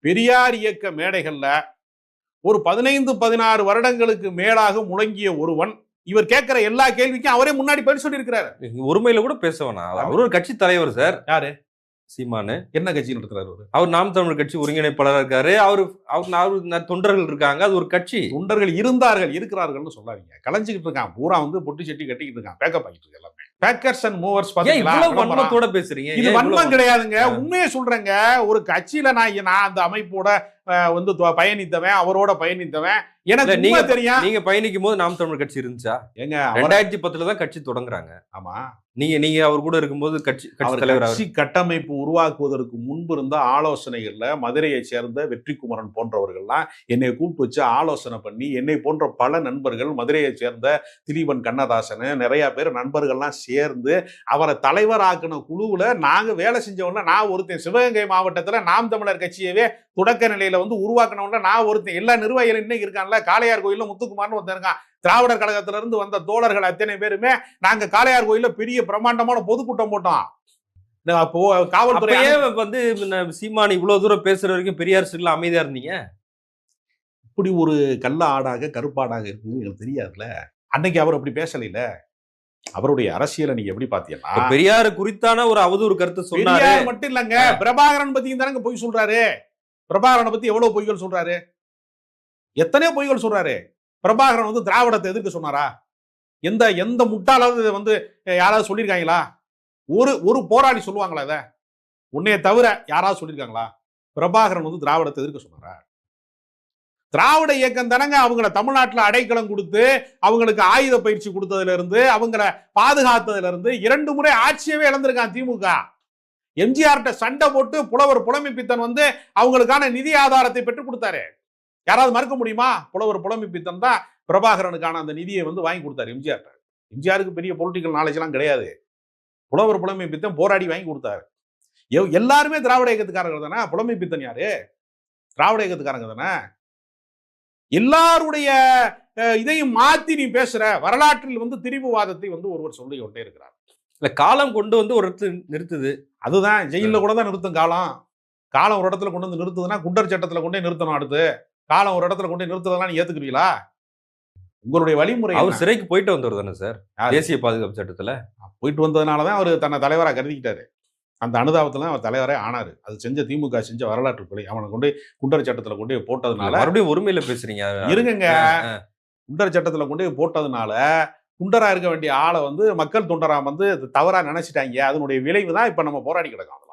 பெரியார் இயக்க மேடைகள்ல ஒரு பதினைந்து பதினாறு வருடங்களுக்கு மேலாக முழங்கிய ஒருவன் இவர் கேட்கிற எல்லா கேள்விக்கும் அவரே முன்னாடி பதில் சொல்லியிருக்கிறாரு. ஒருமையில கூட பேச வேணாம் அவர் ஒரு கட்சி தலைவர் சார். யாரு? சீமானு. என்ன கட்சி நடத்துறாரு அவரு? அவர் நாம் தமிழர் கட்சி ஒருங்கிணைப்பாளராக இருக்காரு. அவர் அவர் அவரு தொண்டர்கள் இருக்காங்க. அது ஒரு கட்சி. தொண்டர்கள் இருந்தார்கள் இருக்கிறார்கள்னு சொல்லாதீங்க. கலைஞ்சிக்கிட்டு இருக்கான். பூரா வந்து பொட்டி செட்டி கட்டிக்கிட்டு இருக்கான். பேக்கப் ஆகிட்டு இருக்கு எல்லாமே. பேக்கர்ஸ் அண்ட் மூவர்ஸ் வன்மத்தோட பேசுறீங்க? இது வன்மம் கிடையாதுங்க. உண்மையை சொல்றேங்க. ஒரு கட்சியில நான் நான் அந்த அமைப்போட வந்து பயணித்தவன் அவரோட பயணித்தவன். எனக்கு நீங்க தெரியும் நீங்க பயணிக்கும் போது நாம் தமிழர் கட்சி இருந்துச்சா? அவர் ரெண்டாயிரத்தி பத்துல தான் கட்சி தொடங்குறாங்க. ஆமா. நீங்க நீங்க அவர் கூட இருக்கும்போது கட்சி கட்சி தலைவர் கட்சி கட்டமைப்பு உருவாக்குவதற்கு முன்பு இருந்த ஆலோசனைகள்ல மதுரையை சேர்ந்த வெற்றிக்குமரன் போன்றவர்கள்லாம் என்னை கூப்பிட்டு வச்சு ஆலோசனை பண்ணி என்னை போன்ற பல நண்பர்கள் மதுரையை சேர்ந்த திலீபன் கண்ணதாசன் நிறைய பேர் நண்பர்கள்லாம் சேர்ந்து அவரை தலைவராக்குன குழுவுல நாங்க வேலை செஞ்சவங்கள நான் ஒருத்தன். சிவகங்கை மாவட்டத்துல நாம் தமிழர் கட்சியவே தொடக்க நிலையில வந்து உருவாக்கினவங்கள நான் ஒருத்தன். எல்லா நிர்வாகிகளும் இன்னைக்கு இருக்கான்ல காளையார் கோயில்ல முத்துக்குமார்னு ஒருத்தன் இருக்கான். திராவிடர் கழகத்துல இருந்து வந்த தோழர்கள் அத்தனை பேருமே நாங்க காளையார் கோயில்ல பெரிய பிரம்மாண்டமான பொதுக்கூட்டம் போட்டோம். இந்த அப்போ காவல்துறை அப்பயே வந்து சீமான் இவ்வளவு தூரம் பேசுற வரைக்கும் பெரியார் எல்லாம் அமைதியா இருந்தீங்க? இப்படி ஒரு கள்ள ஆடாக கருப்பாடாக இருக்குது எனக்கு தெரியாதுல்ல. அன்னைக்கு அவர் அப்படி பேசலைல அவருடைய அரசியலை நீங்க எப்படி பாத்தீங்கன்னா பெரியார் குறித்தான ஒரு அவதூறு கருத்து சொன்னாரு. மட்டும் இல்லங்க. பிரபாகரன் பத்தியும் தானங்க பொய் சொல்றாரு. பிரபாகரனை பத்தி எவ்வளவு பொய்கள் சொல்றாரு? எத்தனையோ பொய்கள் சொல்றாரு. பிரபாகரன் வந்து திராவிடத்தை எதிர்க்க சொன்னாரா? எந்த எந்த முட்டாளாவது இதை வந்து யாராவது சொல்லியிருக்காங்களா? ஒரு ஒரு போராளி சொல்லுவாங்களா இதை? உன்னைய தவிர யாராவது சொல்லியிருக்காங்களா? பிரபாகரன் வந்து திராவிடத்தை எதிர்க்க சொன்னாரா? திராவிட இயக்கம் தானங்க அவங்கள தமிழ்நாட்டுல அடைக்கலம் கொடுத்து அவங்களுக்கு ஆயுத பயிற்சி கொடுத்ததுல இருந்து அவங்கள பாதுகாத்ததுல இருந்து இரண்டு முறை ஆட்சியவே இழந்திருக்கான் திமுக. எம்ஜிஆர்கிட்ட சண்டை போட்டு புலவர் புலமை பித்தன் வந்து அவங்களுக்கான நிதி ஆதாரத்தை பெற்றுக் கொடுத்தாரு. யாராவது மறுக்க முடியுமா? புலவர் புலமை பித்தன் தான் பிரபாகரனுக்கான அந்த நிதியை வந்து வாங்கி கொடுத்தாரு எம்ஜிஆர்ட்ட எம்ஜிஆருக்கு பெரிய பொலிட்டிக்கல் நாலேஜ் எல்லாம் கிடையாது. புலவர் புலமை பித்தன் போராடி வாங்கி கொடுத்தாரு. எல்லாருமே திராவிட இயக்கத்துக்காரங்க தானே? புலமை பித்தன் யாரு? திராவிட இயக்கத்துக்காரங்க தானே? எல்லாருடைய இதையும் மாத்தி நீ பேசுற வரலாற்றில் வந்து திரிபுவாதத்தை வந்து ஒருவர் சொல்லி கொண்டே இருக்கிறார். இல்ல காலம் கொண்டு வந்து ஒரு இடத்துல நிறுத்துது. அதுதான் ஜெயில கூட தான் நிறுத்தும் காலம். காலம் ஒரு இடத்துல கொண்டு வந்து நிறுத்துதுன்னா குண்டர் சட்டத்துல கொண்டே நிறுத்தணும் அடுத்து. காலம் ஒரு இடத்துல கொண்டு நிறுத்துறதெல்லாம் நீ ஏத்துக்கிறீங்களா? உங்களுடைய வழிமுறை அவர்? சிறைக்கு போயிட்டு வந்தவர் தானே சார்? தேசிய பாதுகாப்பு சட்டத்துல. போயிட்டு வந்ததுனாலதான் அவர் தன்னை தலைவரா கருதிக்கிட்டாரு. அந்த அனுதாபத்துல தான் அவர் தலைவரே ஆனாரு. அது செஞ்ச திமுக செஞ்ச வரலாற்று பிழை அவனை கொண்டு குண்டர் சட்டத்துல கொண்டு போய் போட்டதுனால மறுபடியும் ஒருமையில பேசுறீங்க. இருங்கங்க. ஆ. குண்டர் சட்டத்துல கொண்டு போய் போட்டதுனால குண்டரா இருக்க வேண்டிய ஆளை வந்து மக்கள் தொண்டரா வந்து தவறா நினைச்சிட்டாங்க. அதனுடைய விளைவு தான் இப்ப நம்ம போராடி கிடக்கோம்.